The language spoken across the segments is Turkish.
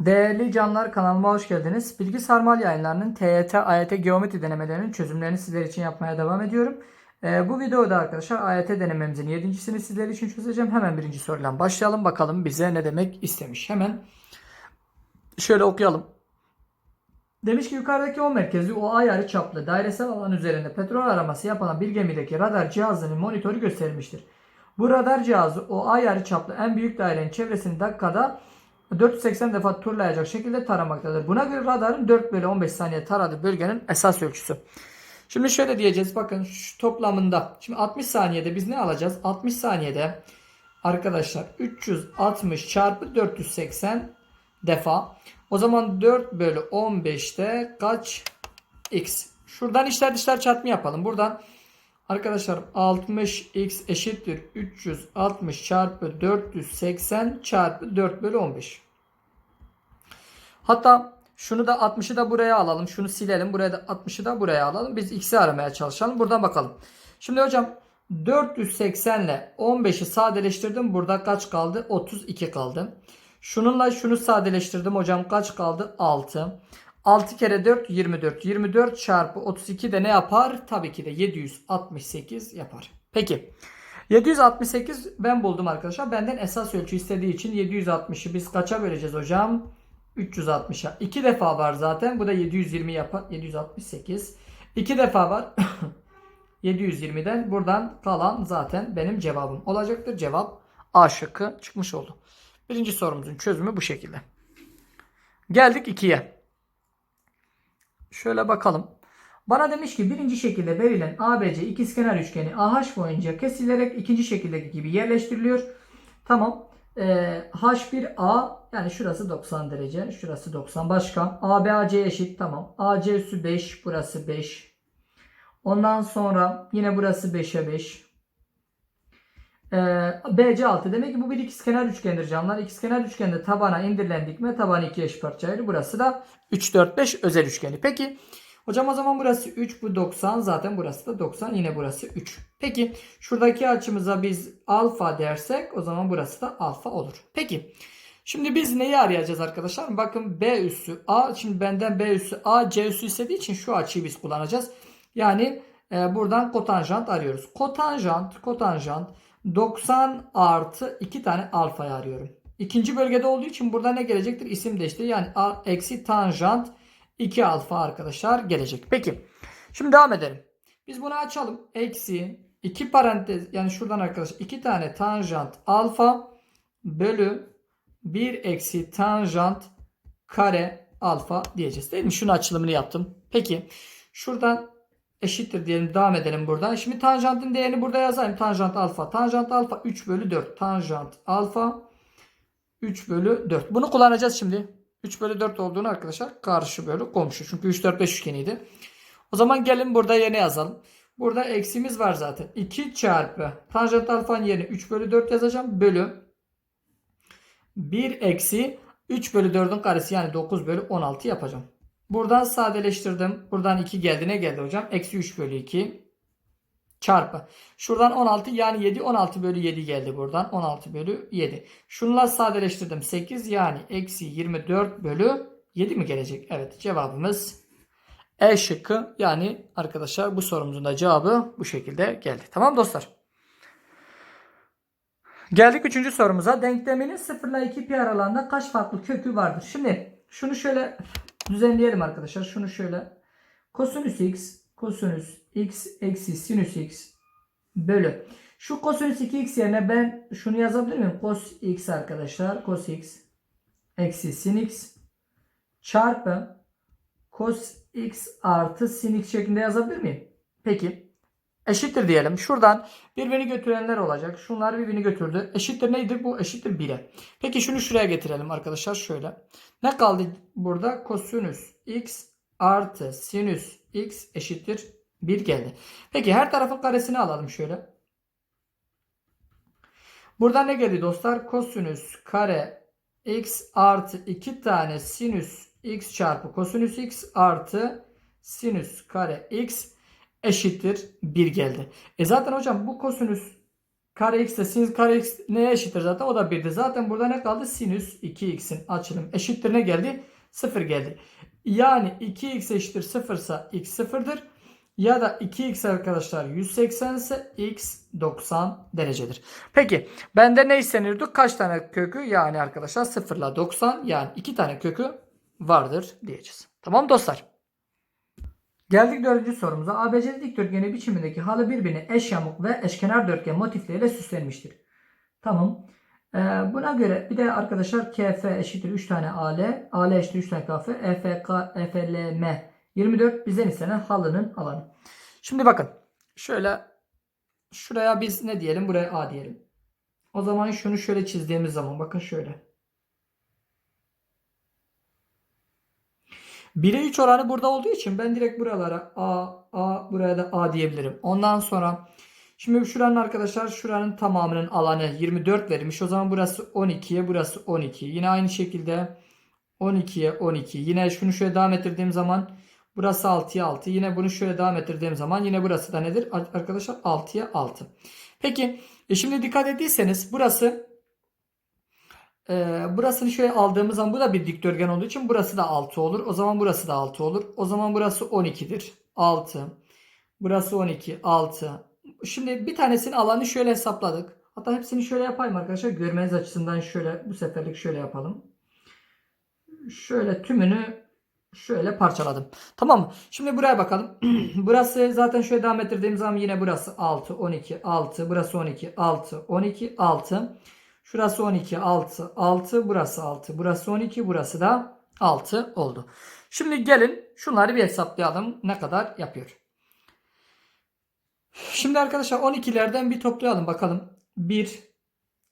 Değerli canlar kanalıma hoş geldiniz. Bilgi Sarmal yayınlarının TYT, AYT geometri denemelerinin çözümlerini sizler için yapmaya devam ediyorum. Ee, bu videoda arkadaşlar AYT denememizin 7.sini sizler için çözeceğim. Hemen birinci soruyla başlayalım. Bakalım bize ne demek istemiş. Hemen şöyle okuyalım. Demiş ki yukarıdaki o merkezli o ay yarı çaplı dairesel alan üzerinde petrol araması yapılan bir gemideki radar cihazının monitörü gösterilmiştir. Bu radar cihazı o ay yarı çaplı en büyük dairenin çevresini dakikada 480 defa turlayacak şekilde taramaktadır. Buna göre radarın 4 bölü 15 saniye taradığı bölgenin esas ölçüsü. Şimdi şöyle diyeceğiz bakın şu toplamında. Şimdi 60 saniyede biz ne alacağız? 60 saniyede arkadaşlar 360 çarpı 480 defa. O zaman 4 bölü 15'te kaç x? Şuradan işler dışlar çarpımı yapalım. Buradan arkadaşlar 60x eşittir 360 çarpı 480 çarpı 4 bölü 15. Hatta şunu da 60'ı da buraya alalım. Şunu silelim. Buraya da 60'ı da buraya alalım. Biz x'i aramaya çalışalım. Buradan bakalım. Şimdi hocam 480 ile 15'i sadeleştirdim. Burada kaç kaldı? 32 kaldı. Şununla şunu sadeleştirdim hocam. Kaç kaldı? 6. 6 kere 4 24. 24 çarpı 32 de ne yapar? Tabii ki de 768 yapar. Peki. 768 ben buldum arkadaşlar. Benden esas ölçü istediği için 760'ı biz kaça böleceğiz hocam? 360'a. 2 defa var zaten. Bu da 720 yapar. 768. 2 defa var. 720'den buradan kalan zaten benim cevabım olacaktır. Cevap A şıkkı çıkmış oldu. Birinci sorumuzun çözümü bu şekilde. Geldik 2'ye. Şöyle bakalım. Bana demiş ki birinci şekilde verilen ABC ikizkenar üçgeni AH boyunca kesilerek ikinci şekildeki gibi yerleştiriliyor. Tamam. Ee, H1A yani şurası 90 derece. Şurası 90. Başka. AB AC eşit. Tamam. AC üssü 5. Burası 5. Ondan sonra yine burası 5'e 5. Ee, BC 6. Demek ki bu bir ikizkenar üçgendir canlar. İkizkenar üçgende tabana indirilen dikme tabanı iki eş parçaydı. Burası da 3 4 5 özel üçgeni. Peki hocam o zaman burası 3 bu 90 zaten burası da 90 yine burası 3. Peki şuradaki açımıza biz alfa dersek o zaman burası da alfa olur. Peki Şimdi biz neyi arayacağız arkadaşlar? Bakın B üssü A. Şimdi benden B üssü A C üssü istediği için şu açıyı biz kullanacağız. Yani e, buradan kotanjant arıyoruz. Kotanjant, kotanjant 90 artı 2 tane alfayı arıyorum. İkinci bölgede olduğu için burada ne gelecektir? İsim değişti. Yani a, eksi tanjant 2 alfa arkadaşlar gelecek. Peki. Şimdi devam edelim. Biz bunu açalım. Eksi 2 parantez yani şuradan arkadaşlar 2 tane tanjant alfa bölü 1 eksi tanjant kare alfa diyeceğiz. Değil mi? Şunun açılımını yaptım. Peki. Şuradan eşittir diyelim. Devam edelim buradan. Şimdi tanjantın değerini burada yazayım. Tanjant alfa. Tanjant alfa 3 bölü 4. Tanjant alfa 3 bölü 4. Bunu kullanacağız şimdi. 3 bölü 4 olduğunu arkadaşlar karşı bölü komşu. Çünkü 3 4 5 üçgeniydi. O zaman gelin burada yerine yazalım. Burada eksimiz var zaten. 2 çarpı tanjant alfanın yerine 3 bölü 4 yazacağım. Bölü 1 eksi 3 bölü 4'ün karesi yani 9 bölü 16 yapacağım. Buradan sadeleştirdim. Buradan 2 geldi. Ne geldi hocam? Eksi 3 bölü 2 çarpı. Şuradan 16 yani 7. 16 bölü 7 geldi buradan. 16 bölü 7. Şunla sadeleştirdim. 8 yani eksi 24 bölü 7 mi gelecek? Evet cevabımız E şıkkı. Yani arkadaşlar bu sorumuzun da cevabı bu şekilde geldi. Tamam dostlar. Geldik üçüncü sorumuza. Denkleminin 0 ile 2 pi aralığında kaç farklı kökü vardır? Şimdi şunu şöyle düzenleyelim arkadaşlar. Şunu şöyle. Kosinüs x, kosinüs x eksi sinüs x bölü. Şu kosinüs 2x yerine ben şunu yazabilir miyim? Cos x arkadaşlar. Cos x eksi sin x çarpı cos x artı sin x şeklinde yazabilir miyim? Peki. Eşittir diyelim. Şuradan birbirini götürenler olacak. Şunlar birbirini götürdü. Eşittir neydi? Bu eşittir 1'e. Peki şunu şuraya getirelim arkadaşlar şöyle. Ne kaldı burada? Kosinüs x artı sinüs x eşittir 1 geldi. Peki her tarafın karesini alalım şöyle. Burada ne geldi dostlar? Kosinüs kare x artı 2 tane sinüs x çarpı kosinüs x artı sinüs kare x eşittir 1 geldi. E zaten hocam bu kosinüs kare x de sinüs kare x neye eşittir zaten? O da 1'di. Zaten burada ne kaldı? Sinüs 2x'in açılım eşittir ne geldi? 0 geldi. Yani 2x eşittir 0 ise x 0'dır. Ya da 2x arkadaşlar 180 ise x 90 derecedir. Peki bende ne isteniyordu? Kaç tane kökü? Yani arkadaşlar 0 ile 90 yani 2 tane kökü vardır diyeceğiz. Tamam dostlar. Geldik dördüncü sorumuza. ABC dikdörtgeni biçimindeki halı birbirine eş yamuk ve eşkenar dörtgen motifleriyle süslenmiştir. Tamam. Ee, buna göre bir de arkadaşlar KF eşittir 3 tane AL, AL eşittir 3 tane KF, EFK, EFLM 24 bizden istenen halının alanı. Şimdi bakın şöyle şuraya biz ne diyelim buraya A diyelim. O zaman şunu şöyle çizdiğimiz zaman bakın şöyle. 1'e 3 oranı burada olduğu için ben direkt buralara A, A buraya da A diyebilirim. Ondan sonra şimdi şuranın arkadaşlar şuranın tamamının alanı 24 verilmiş. O zaman burası 12'ye burası 12. Yine aynı şekilde 12'ye 12. Yine şunu şöyle devam ettirdiğim zaman burası 6'ya 6. Yine bunu şöyle devam ettirdiğim zaman yine burası da nedir? Arkadaşlar 6'ya 6. Peki e şimdi dikkat ettiyseniz burası ee, burasını şöyle aldığımız zaman bu da bir dikdörtgen olduğu için burası da 6 olur. O zaman burası da 6 olur. O zaman burası 12'dir. 6. Burası 12. 6. Şimdi bir tanesinin alanı şöyle hesapladık. Hatta hepsini şöyle yapayım arkadaşlar. Görmeniz açısından şöyle bu seferlik şöyle yapalım. Şöyle tümünü şöyle parçaladım. Tamam mı? Şimdi buraya bakalım. burası zaten şöyle devam ettirdiğim zaman yine burası 6, 12, 6. Burası 12, 6, 12, 6. Şurası 12, 6, 6. Burası 6. Burası 12. Burası da 6 oldu. Şimdi gelin şunları bir hesaplayalım. Ne kadar yapıyor? Şimdi arkadaşlar 12'lerden bir toplayalım bakalım. 1,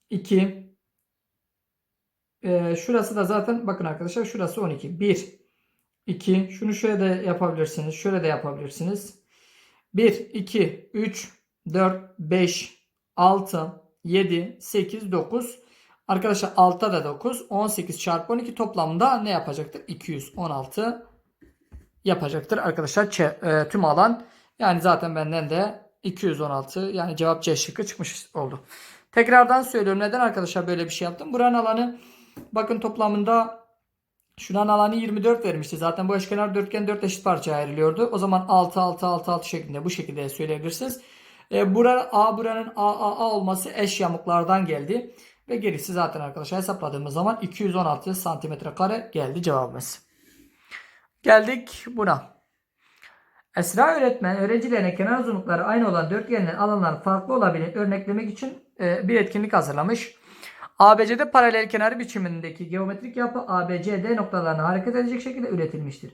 2, e, şurası da zaten bakın arkadaşlar şurası 12. 1, 2, şunu şöyle de yapabilirsiniz. Şöyle de yapabilirsiniz. 1, 2, 3, 4, 5, 6, 7, 8, 9. Arkadaşlar altta da 9. 18 çarpı 12 toplamda ne yapacaktır? 216 yapacaktır arkadaşlar e, tüm alan. Yani zaten benden de 216 yani cevap C şıkkı çıkmış oldu. Tekrardan söylüyorum neden arkadaşlar böyle bir şey yaptım. Buranın alanı bakın toplamında şuranın alanı 24 vermişti. Zaten bu eşkenar dörtgen 4 eşit parçaya ayrılıyordu. O zaman 6 6 6 6 şeklinde bu şekilde söyleyebilirsiniz. E, bura, A buranın A, A, A olması eş yamuklardan geldi. Ve gerisi zaten arkadaşlar hesapladığımız zaman 216 santimetre kare geldi cevabımız. Geldik buna. Esra öğretmen öğrencilerine kenar uzunlukları aynı olan dörtgenlerin alanları farklı olabilir örneklemek için e, bir etkinlik hazırlamış. ABC'de paralel kenarı biçimindeki geometrik yapı ABCD noktalarına hareket edecek şekilde üretilmiştir.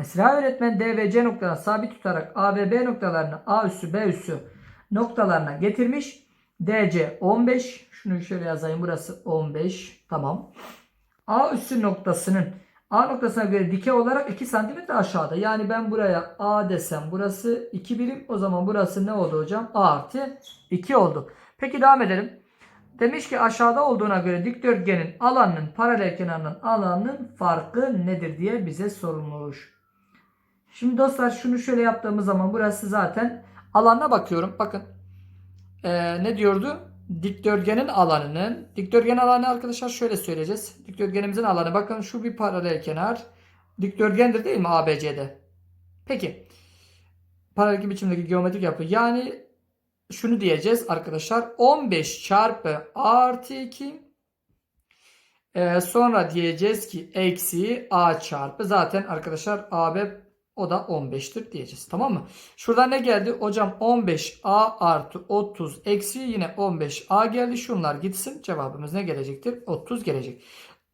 Esra öğretmen D ve C noktalarını sabit tutarak A ve B noktalarını A üssü B üssü noktalarına getirmiş. DC 15. Şunu şöyle yazayım. Burası 15. Tamam. A üssü noktasının A noktasına göre dikey olarak 2 cm aşağıda. Yani ben buraya A desem burası 2 birim. O zaman burası ne oldu hocam? A artı 2 oldu. Peki devam edelim. Demiş ki aşağıda olduğuna göre dikdörtgenin alanının paralel kenarının alanının farkı nedir diye bize sorulmuş. Şimdi dostlar şunu şöyle yaptığımız zaman burası zaten alanına bakıyorum. Bakın ee, ne diyordu? Dikdörtgenin alanının dikdörtgen alanı arkadaşlar şöyle söyleyeceğiz. Dikdörtgenimizin alanı bakın şu bir paralel kenar. Dikdörtgendir değil mi ABC'de? Peki. Paralel biçimdeki geometrik yapı. Yani şunu diyeceğiz arkadaşlar. 15 çarpı artı 2 ee, sonra diyeceğiz ki eksi a çarpı zaten arkadaşlar AB o da 15'tir diyeceğiz. Tamam mı? Şurada ne geldi? Hocam 15A artı 30 eksi yine 15A geldi. Şunlar gitsin. Cevabımız ne gelecektir? 30 gelecek.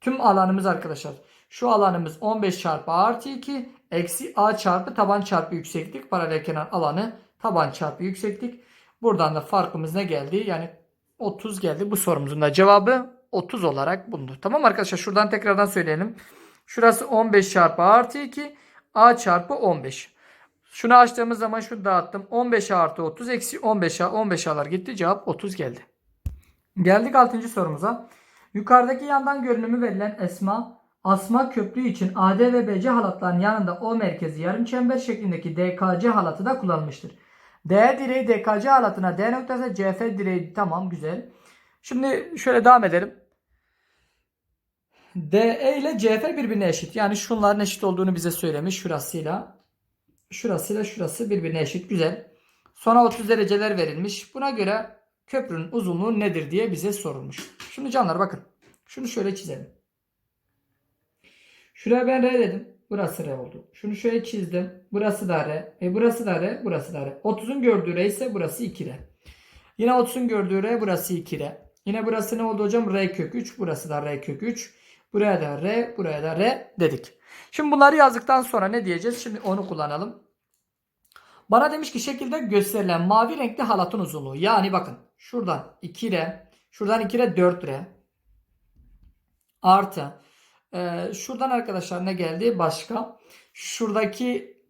Tüm alanımız arkadaşlar. Şu alanımız 15 çarpı artı 2 eksi A çarpı taban çarpı yükseklik. Paralel kenar alanı taban çarpı yükseklik. Buradan da farkımız ne geldi? Yani 30 geldi. Bu sorumuzun da cevabı 30 olarak bulundu. Tamam arkadaşlar? Şuradan tekrardan söyleyelim. Şurası 15 çarpı artı 2 A çarpı 15. Şunu açtığımız zaman şunu dağıttım. 15 artı 30 eksi 15'a 15 alar gitti. Cevap 30 geldi. Geldik 6. sorumuza. Yukarıdaki yandan görünümü verilen esma Asma köprü için AD ve BC halatların yanında O merkezi yarım çember şeklindeki DKC halatı da kullanılmıştır. D direği DKC halatına D noktası CF direği tamam güzel. Şimdi şöyle devam edelim. DE ile CF birbirine eşit. Yani şunların eşit olduğunu bize söylemiş şurasıyla. Şurasıyla şurası birbirine eşit. Güzel. Sonra 30 dereceler verilmiş. Buna göre köprünün uzunluğu nedir diye bize sorulmuş. Şimdi canlar bakın. Şunu şöyle çizelim. Şuraya ben R dedim. Burası R oldu. Şunu şöyle çizdim. Burası da R. E burası da R. Burası da R. 30'un gördüğü R ise burası 2R. Yine 30'un gördüğü R burası 2R. Yine burası ne oldu hocam? R kök 3. Burası da R kök 3. Buraya da R. Buraya da R dedik. Şimdi bunları yazdıktan sonra ne diyeceğiz? Şimdi onu kullanalım. Bana demiş ki şekilde gösterilen mavi renkli halatın uzunluğu. Yani bakın şuradan 2R. Şuradan 2R 4R. Artı. Ee, şuradan arkadaşlar ne geldi? Başka. Şuradaki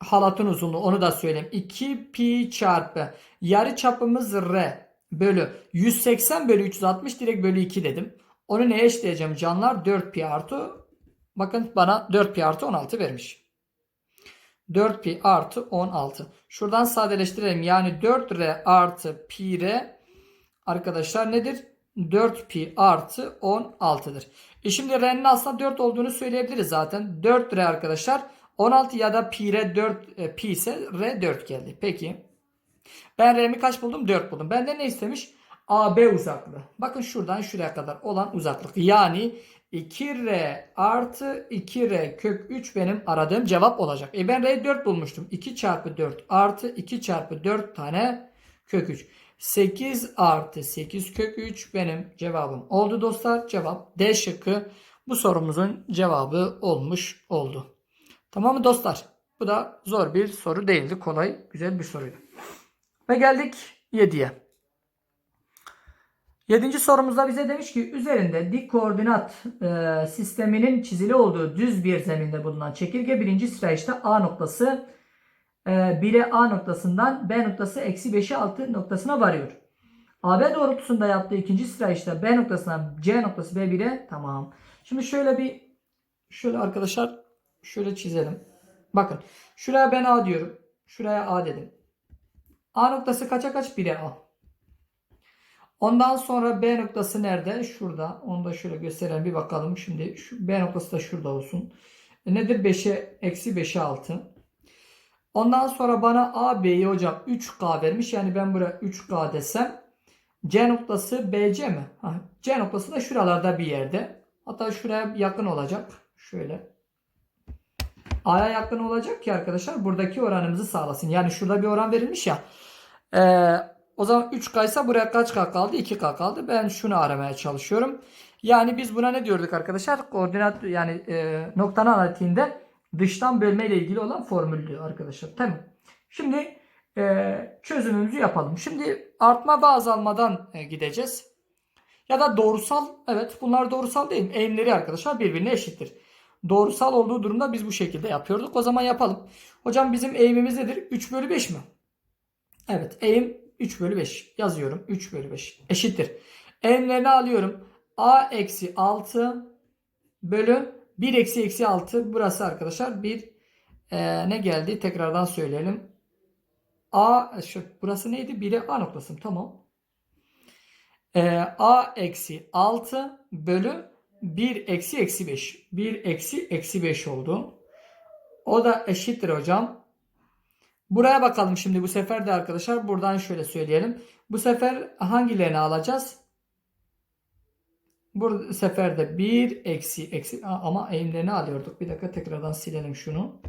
halatın uzunluğu onu da söyleyeyim. 2 pi çarpı yarı çapımız r bölü 180 bölü 360 direkt bölü 2 dedim. Onu neye eşleyeceğim canlar? 4 pi artı bakın bana 4 pi artı 16 vermiş. 4 pi artı 16. Şuradan sadeleştirelim. Yani 4r artı pi r arkadaşlar nedir? 4 pi artı 16'dır. E şimdi r'nin aslında 4 olduğunu söyleyebiliriz zaten. 4r arkadaşlar 16 ya da pi r 4 e, pi ise r 4 geldi. Peki. Ben r'mi kaç buldum? 4 buldum. Benden ne istemiş? AB uzaklığı. Bakın şuradan şuraya kadar olan uzaklık. Yani 2r artı 2r kök 3 benim aradığım cevap olacak. E ben r'yi 4 bulmuştum. 2 çarpı 4 artı 2 çarpı 4 tane kök 3. 8 artı 8 kök 3 benim cevabım oldu dostlar. Cevap D şıkkı bu sorumuzun cevabı olmuş oldu. Tamam mı dostlar? Bu da zor bir soru değildi. Kolay, güzel bir soruydu. Ve geldik 7'ye. Yedinci sorumuzda bize demiş ki üzerinde dik koordinat e, sisteminin çizili olduğu düz bir zeminde bulunan çekirge birinci sırayışta A noktası e, 1'e A noktasından B noktası eksi 5'e 6 noktasına varıyor. AB doğrultusunda yaptığı ikinci sırayışta B noktasından C noktası B1'e tamam. Şimdi şöyle bir şöyle arkadaşlar şöyle çizelim. Bakın şuraya ben A diyorum. Şuraya A dedim. A noktası kaça kaç? 1'e A. Ondan sonra B noktası nerede? Şurada. Onu da şöyle gösterelim bir bakalım. Şimdi şu B noktası da şurada olsun. E nedir? 5'e eksi 5'e 6. Ondan sonra bana A, B'yi hocam 3K vermiş. Yani ben buraya 3K desem C noktası BC mi? Ha, C noktası da şuralarda bir yerde. Hatta şuraya yakın olacak. Şöyle. A'ya yakın olacak ki arkadaşlar buradaki oranımızı sağlasın. Yani şurada bir oran verilmiş ya. Eee o zaman 3K ise buraya kaç K kaldı? 2K kaldı. Ben şunu aramaya çalışıyorum. Yani biz buna ne diyorduk arkadaşlar? Koordinat yani e, noktanın analitiğinde dıştan bölme ile ilgili olan formüldü arkadaşlar. Tamam. Şimdi e, çözümümüzü yapalım. Şimdi artma ve azalmadan e, gideceğiz. Ya da doğrusal. Evet bunlar doğrusal değil. Eğimleri arkadaşlar birbirine eşittir. Doğrusal olduğu durumda biz bu şekilde yapıyorduk. O zaman yapalım. Hocam bizim eğimimiz nedir? 3 bölü 5 mi? Evet eğim 3 bölü 5 yazıyorum. 3 bölü 5 eşittir. Eğimlerini alıyorum. A eksi 6 bölü 1 eksi eksi 6 burası arkadaşlar bir e, ne geldi tekrardan söyleyelim. A şu, burası neydi? 1'e A noktası tamam. E, A eksi 6 bölü 1 eksi eksi 5. 1 eksi eksi 5 oldu. O da eşittir hocam. Buraya bakalım şimdi bu sefer de arkadaşlar. Buradan şöyle söyleyelim. Bu sefer hangilerini alacağız? Bu sefer de 1 eksi eksi ama eğimlerini alıyorduk. Bir dakika tekrardan silelim şunu.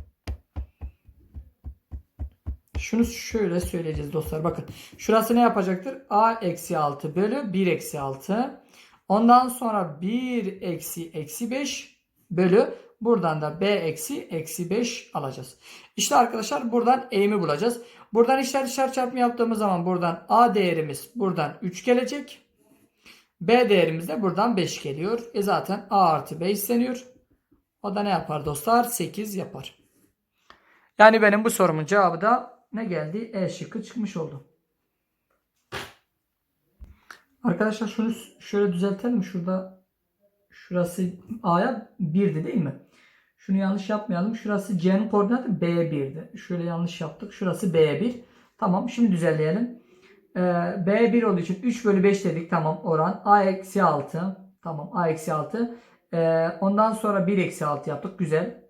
Şunu şöyle söyleyeceğiz dostlar. Bakın şurası ne yapacaktır? A eksi 6 bölü 1 eksi 6. Ondan sonra 1 eksi eksi 5 bölü Buradan da b eksi eksi 5 alacağız. İşte arkadaşlar buradan eğimi bulacağız. Buradan işler dışarı çarpımı yaptığımız zaman buradan a değerimiz buradan 3 gelecek. B değerimiz de buradan 5 geliyor. E zaten a artı b isteniyor. O da ne yapar dostlar? 8 yapar. Yani benim bu sorumun cevabı da ne geldi? E şıkkı çıkmış oldu. Arkadaşlar şunu şöyle düzeltelim. Şurada Şurası A'ya 1'di değil mi? Şunu yanlış yapmayalım. Şurası C'nin koordinatı B1'di. Şöyle yanlış yaptık. Şurası B1. Tamam şimdi düzenleyelim. Ee, B1 olduğu için 3 bölü 5 dedik. Tamam oran. A eksi 6. Tamam A eksi 6. Ee, ondan sonra 1 eksi 6 yaptık. Güzel.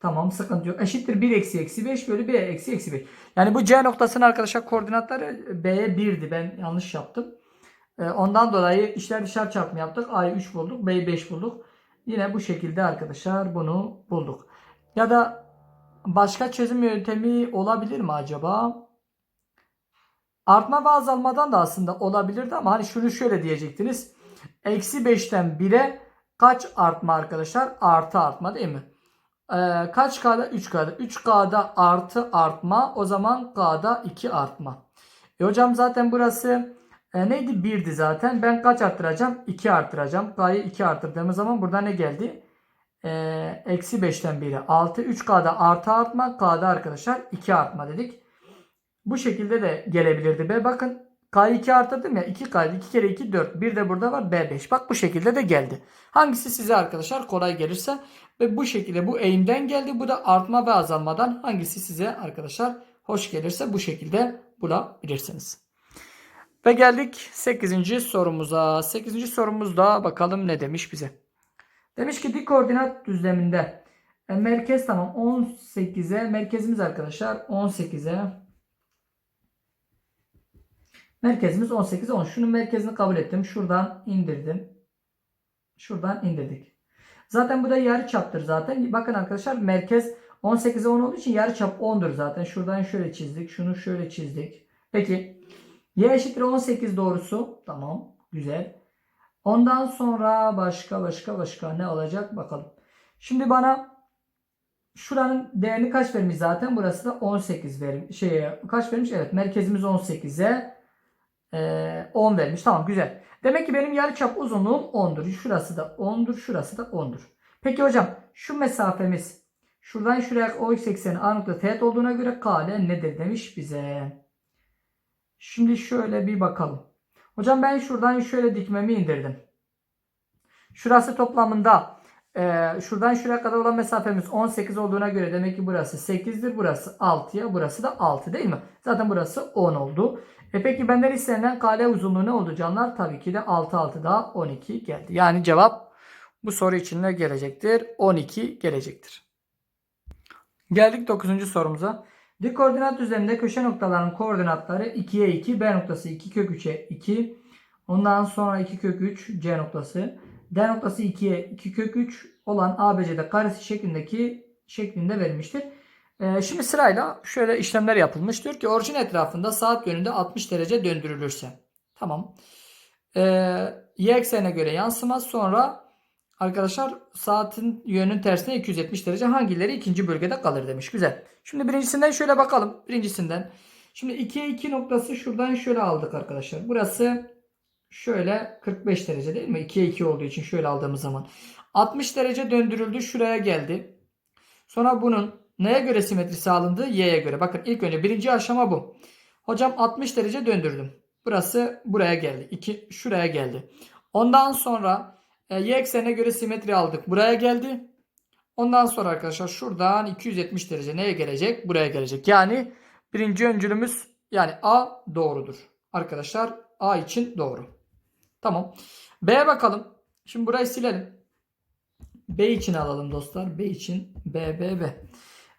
Tamam sıkıntı yok. Eşittir 1 eksi eksi 5 bölü B eksi eksi 5. Yani bu C noktasının arkadaşlar koordinatları B'ye 1'di. Ben yanlış yaptım. Ee, ondan dolayı işler dışarı çarpımı yaptık. A'yı 3 bulduk. B'yi 5 bulduk. Yine bu şekilde arkadaşlar bunu bulduk. Ya da başka çözüm yöntemi olabilir mi acaba? Artma ve azalmadan da aslında olabilirdi ama hani şunu şöyle diyecektiniz. Eksi 5'ten 1'e kaç artma arkadaşlar? Artı artma değil mi? Ee, kaç K'da? 3K'da. 3K'da artı artma. O zaman K'da 2 artma. E hocam zaten burası e, neydi? 1'di zaten. Ben kaç arttıracağım? 2 arttıracağım. K'yı 2 arttırdığımız zaman burada ne geldi? E, Eksi 5'ten 1'e 6. 3K'da artı artma. K'da arkadaşlar 2 artma dedik. Bu şekilde de gelebilirdi. Be bakın K'yı 2 arttırdım ya. 2K'ydı. 2 kere 2 4. Bir de burada var B5. Bak bu şekilde de geldi. Hangisi size arkadaşlar kolay gelirse ve bu şekilde bu eğimden geldi. Bu da artma ve azalmadan hangisi size arkadaşlar hoş gelirse bu şekilde bulabilirsiniz. Ve geldik 8. sorumuza. 8. sorumuzda bakalım ne demiş bize. Demiş ki dik koordinat düzleminde e, merkez tamam 18'e merkezimiz arkadaşlar 18'e merkezimiz 18'e 10. Şunun merkezini kabul ettim. Şuradan indirdim. Şuradan indirdik. Zaten bu da yarı çaptır zaten. Bakın arkadaşlar merkez 18'e 10 olduğu için yarı çap 10'dur zaten. Şuradan şöyle çizdik. Şunu şöyle çizdik. Peki y eşittir 18 doğrusu. Tamam. Güzel. Ondan sonra başka başka başka ne olacak bakalım. Şimdi bana şuranın değerini kaç vermiş zaten? Burası da 18 vermiş. Şey, kaç vermiş? Evet merkezimiz 18'e e, 10 vermiş. Tamam güzel. Demek ki benim yarıçap uzunluğum 10'dur. Şurası da 10'dur. Şurası da 10'dur. Peki hocam şu mesafemiz şuradan şuraya o x ekseni a nokta teğet olduğuna göre kale nedir demiş bize. Şimdi şöyle bir bakalım. Hocam ben şuradan şöyle dikmemi indirdim. Şurası toplamında e, şuradan şuraya kadar olan mesafemiz 18 olduğuna göre demek ki burası 8'dir. Burası 6'ya burası da 6 değil mi? Zaten burası 10 oldu. E peki benden istenilen kale uzunluğu ne oldu canlar? Tabii ki de 6 6 daha 12 geldi. Yani cevap bu soru için ne gelecektir? 12 gelecektir. Geldik 9. sorumuza. Dik koordinat düzleminde köşe noktalarının koordinatları 2'ye 2, B noktası 2 kök 3'e 2. Ondan sonra 2 kök 3 C noktası. D noktası 2'ye 2 kök 3 olan ABC'de karesi şeklindeki şeklinde verilmiştir. Ee, şimdi sırayla şöyle işlemler yapılmış. Diyor ki orijin etrafında saat yönünde 60 derece döndürülürse. Tamam. Ee, y eksenine göre yansımaz. Sonra arkadaşlar saatin yönünün tersine 270 derece hangileri ikinci bölgede kalır demiş. Güzel. Şimdi birincisinden şöyle bakalım. Birincisinden. Şimdi 2'ye 2 noktası şuradan şöyle aldık arkadaşlar. Burası şöyle 45 derece değil mi? 2'ye 2 olduğu için şöyle aldığımız zaman. 60 derece döndürüldü. Şuraya geldi. Sonra bunun Neye göre simetri sağlandı? Y'ye göre. Bakın ilk önce birinci aşama bu. Hocam 60 derece döndürdüm. Burası buraya geldi. 2 şuraya geldi. Ondan sonra e, y eksenine göre simetri aldık. Buraya geldi. Ondan sonra arkadaşlar şuradan 270 derece neye gelecek? Buraya gelecek. Yani birinci öncülümüz yani A doğrudur. Arkadaşlar A için doğru. Tamam. B'ye bakalım. Şimdi burayı silelim. B için alalım dostlar. B için B, B, B.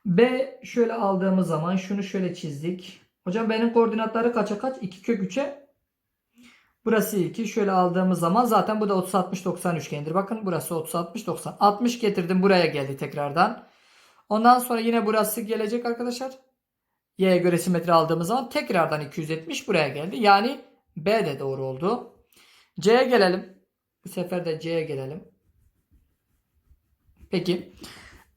B şöyle aldığımız zaman şunu şöyle çizdik. Hocam benim koordinatları kaça kaç? 2 kök 3'e. Burası 2. Şöyle aldığımız zaman zaten bu da 30 60 90 üçgendir. Bakın burası 30 60 90. 60 getirdim buraya geldi tekrardan. Ondan sonra yine burası gelecek arkadaşlar. Y'ye göre simetri aldığımız zaman tekrardan 270 buraya geldi. Yani B de doğru oldu. C'ye gelelim. Bu sefer de C'ye gelelim. Peki.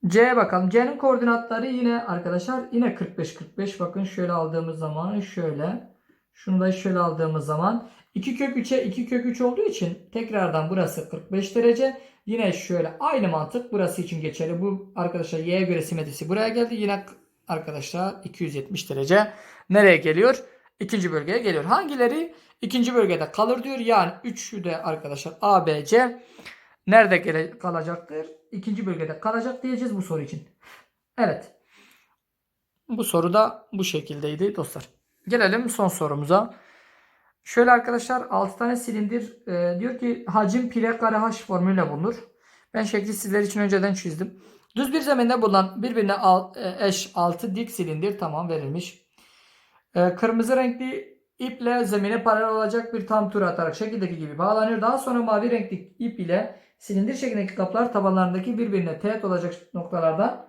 C'ye bakalım. C'nin koordinatları yine arkadaşlar yine 45 45. Bakın şöyle aldığımız zaman şöyle. Şunu da şöyle aldığımız zaman 2 kök 3'e 2 kök 3 olduğu için tekrardan burası 45 derece. Yine şöyle aynı mantık burası için geçerli. Bu arkadaşlar y'ye göre simetrisi buraya geldi. Yine arkadaşlar 270 derece nereye geliyor? İkinci bölgeye geliyor. Hangileri ikinci bölgede kalır diyor. Yani 3'ü de arkadaşlar A, B, C nerede kalacaktır? İkinci bölgede kalacak diyeceğiz bu soru için. Evet. Bu soru da bu şekildeydi dostlar. Gelelim son sorumuza. Şöyle arkadaşlar 6 tane silindir e, diyor ki hacim pire kare h formülüyle bulunur. Ben şekli sizler için önceden çizdim. Düz bir zeminde bulunan birbirine al- e, eş 6 dik silindir tamam verilmiş. E, kırmızı renkli iple zemine paralel olacak bir tam tur atarak şekildeki gibi bağlanıyor. Daha sonra mavi renkli ip ile silindir şeklindeki kaplar tabanlarındaki birbirine teğet olacak noktalarda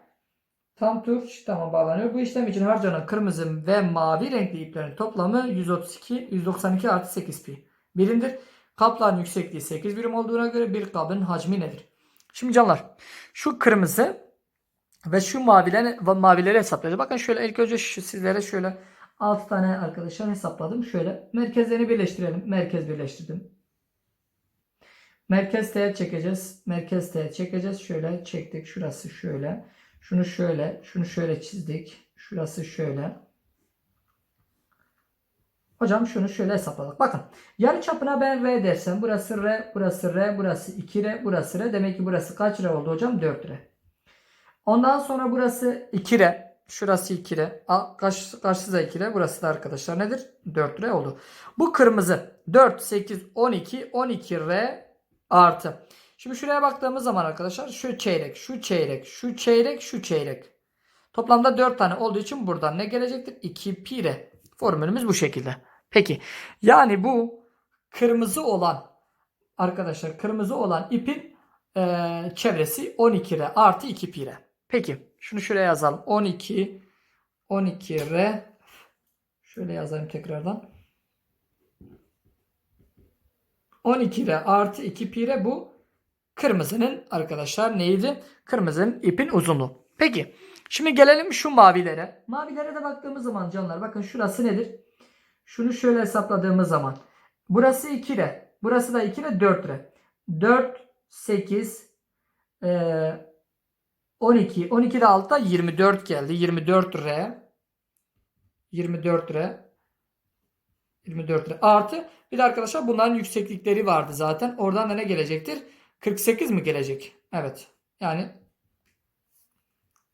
tam tur çiftama bağlanıyor. Bu işlem için harcanan kırmızı ve mavi renkli iplerin toplamı 132, 192 artı 8 pi birimdir. Kapların yüksekliği 8 birim olduğuna göre bir kabın hacmi nedir? Şimdi canlar şu kırmızı ve şu mavileri, mavileri hesaplayacağız. Bakın şöyle ilk önce sizlere şöyle 6 tane arkadaşlar hesapladım. Şöyle merkezlerini birleştirelim. Merkez birleştirdim. Merkez teğet çekeceğiz. Merkez teğet çekeceğiz. Şöyle çektik. Şurası şöyle. Şunu şöyle. Şunu şöyle çizdik. Şurası şöyle. Hocam şunu şöyle hesapladık. Bakın yarı çapına ben R dersem burası R, burası R, burası 2R, burası R. Demek ki burası kaç R oldu hocam? 4R. Ondan sonra burası 2R. Şurası 2R. A- Karşı, karşısı da 2R. Burası da arkadaşlar nedir? 4R oldu. Bu kırmızı 4, 8, 12, 12R artı. Şimdi şuraya baktığımız zaman arkadaşlar şu çeyrek, şu çeyrek, şu çeyrek, şu çeyrek. Toplamda 4 tane olduğu için buradan ne gelecektir? 2 pi R. Formülümüz bu şekilde. Peki yani bu kırmızı olan arkadaşlar kırmızı olan ipin eee, çevresi 12 R artı 2 pi R. Peki şunu şuraya yazalım. 12 12 R şöyle yazayım tekrardan. 12 R artı 2 pi R bu kırmızının arkadaşlar neydi? Kırmızının ipin uzunluğu. Peki şimdi gelelim şu mavilere. Mavilere de baktığımız zaman canlar bakın şurası nedir? Şunu şöyle hesapladığımız zaman. Burası 2 R. Burası da 2 R 4 R. 4, 8, eee 12. 12 de altta 24 geldi. 24 R. 24 R. 24 R. Artı bir de arkadaşlar bunların yükseklikleri vardı zaten. Oradan da ne gelecektir? 48 mi gelecek? Evet. Yani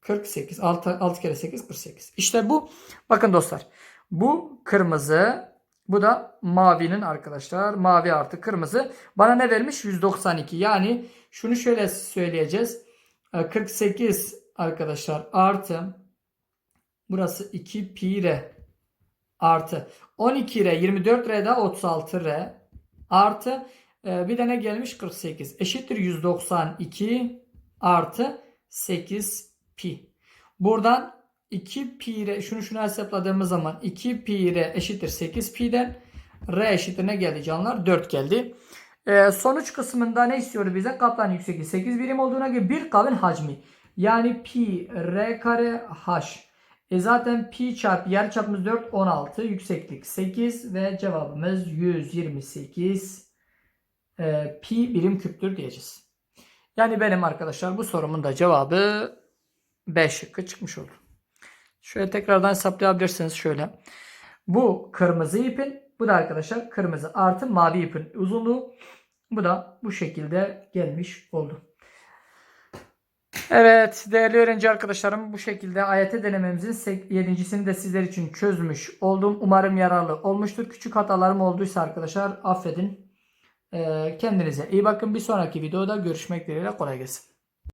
48. 6, 6 kere 8 48. İşte bu. Bakın dostlar. Bu kırmızı. Bu da mavinin arkadaşlar. Mavi artı kırmızı. Bana ne vermiş? 192. Yani şunu şöyle söyleyeceğiz. Ee, 48 arkadaşlar artı burası 2 pi r artı 12 r 24 r da 36 r artı bir de ne gelmiş 48 eşittir 192 artı 8 pi. Buradan 2 pi r şunu şunu hesapladığımız zaman 2 pi r eşittir 8 pi'den r eşittir ne geldi canlar? 4 geldi. Ee, sonuç kısmında ne istiyor bize? Kaplan yüksekliği 8 birim olduğuna göre bir kabın hacmi. Yani pi r kare h. E zaten pi çarpı yer çapımız 4 16 yükseklik 8 ve cevabımız 128 e, pi birim küptür diyeceğiz. Yani benim arkadaşlar bu sorumun da cevabı 5 şıkkı çıkmış oldu. Şöyle tekrardan hesaplayabilirsiniz şöyle. Bu kırmızı ipin bu da arkadaşlar kırmızı artı mavi ipin uzunluğu. Bu da bu şekilde gelmiş oldu. Evet değerli öğrenci arkadaşlarım bu şekilde AYT denememizin 7.sini de sizler için çözmüş oldum. Umarım yararlı olmuştur. Küçük hatalarım olduysa arkadaşlar affedin. Kendinize iyi bakın. Bir sonraki videoda görüşmek dileğiyle kolay gelsin.